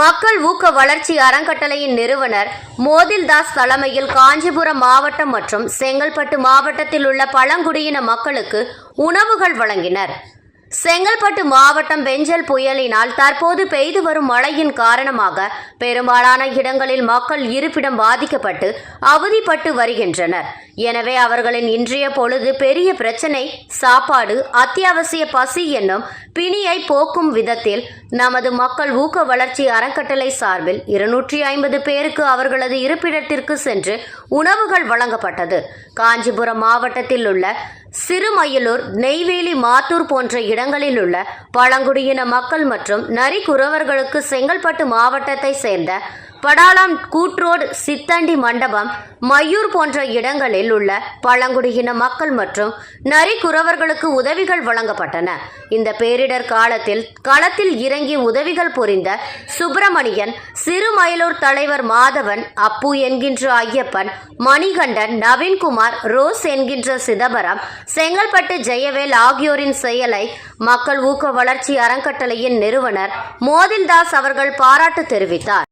மக்கள் ஊக்க வளர்ச்சி அறங்கட்டளையின் நிறுவனர் மோதில்தாஸ் தலைமையில் காஞ்சிபுரம் மாவட்டம் மற்றும் செங்கல்பட்டு மாவட்டத்தில் உள்ள பழங்குடியின மக்களுக்கு உணவுகள் வழங்கினர். செங்கல்பட்டு மாவட்டம் பெஞ்சல் புயலினால் தற்போது பெய்து வரும் மழையின் காரணமாக பெரும்பாலான இடங்களில் மக்கள் இருப்பிடம் பாதிக்கப்பட்டு அவதிப்பட்டு வருகின்றனர். எனவே அவர்களின் இன்றைய பொழுது பெரிய பிரச்சனை சாப்பாடு அத்தியாவசிய பசி என்னும் பிணியை போக்கும் விதத்தில் நமது மக்கள் ஊக்க வளர்ச்சி அறக்கட்டளை சார்பில் இருநூற்றி ஐம்பது பேருக்கு அவர்களது இருப்பிடத்திற்கு சென்று உணவுகள் வழங்கப்பட்டது. காஞ்சிபுரம் மாவட்டத்தில் உள்ள சிறுமயிலூர் நெய்வேலி மாத்தூர் போன்ற இடங்களில் உள்ள பழங்குடியின மக்கள் மற்றும் நரிக்குறவர்களுக்கு செங்கல்பட்டு மாவட்டத்தை சேர்ந்த படாலாம் கூட்ரோடு சித்தண்டி மண்டபம் மையூர் போன்ற இடங்களில் உள்ள பழங்குடியின மக்கள் மற்றும் நரிக்குறவர்களுக்கு உதவிகள் வழங்கப்பட்டன. இந்த பேரிடர் காலத்தில் களத்தில் இறங்கி உதவிகள் புரிந்த சுப்பிரமணியன் சிறுமயிலூர் தலைவர் மாதவன் அப்பு என்கின்ற ஐயப்பன் மணிகண்டன் நவீன்குமார் ரோஸ் என்கின்ற சிதம்பரம் செங்கல்பட்டு ஜெயவேல் ஆகியோரின் செயலை மக்கள் ஊக்க வளர்ச்சி அறங்கட்டளையின் நிறுவனர் மோதில்தாஸ் அவர்கள் பாராட்டு தெரிவித்தார்.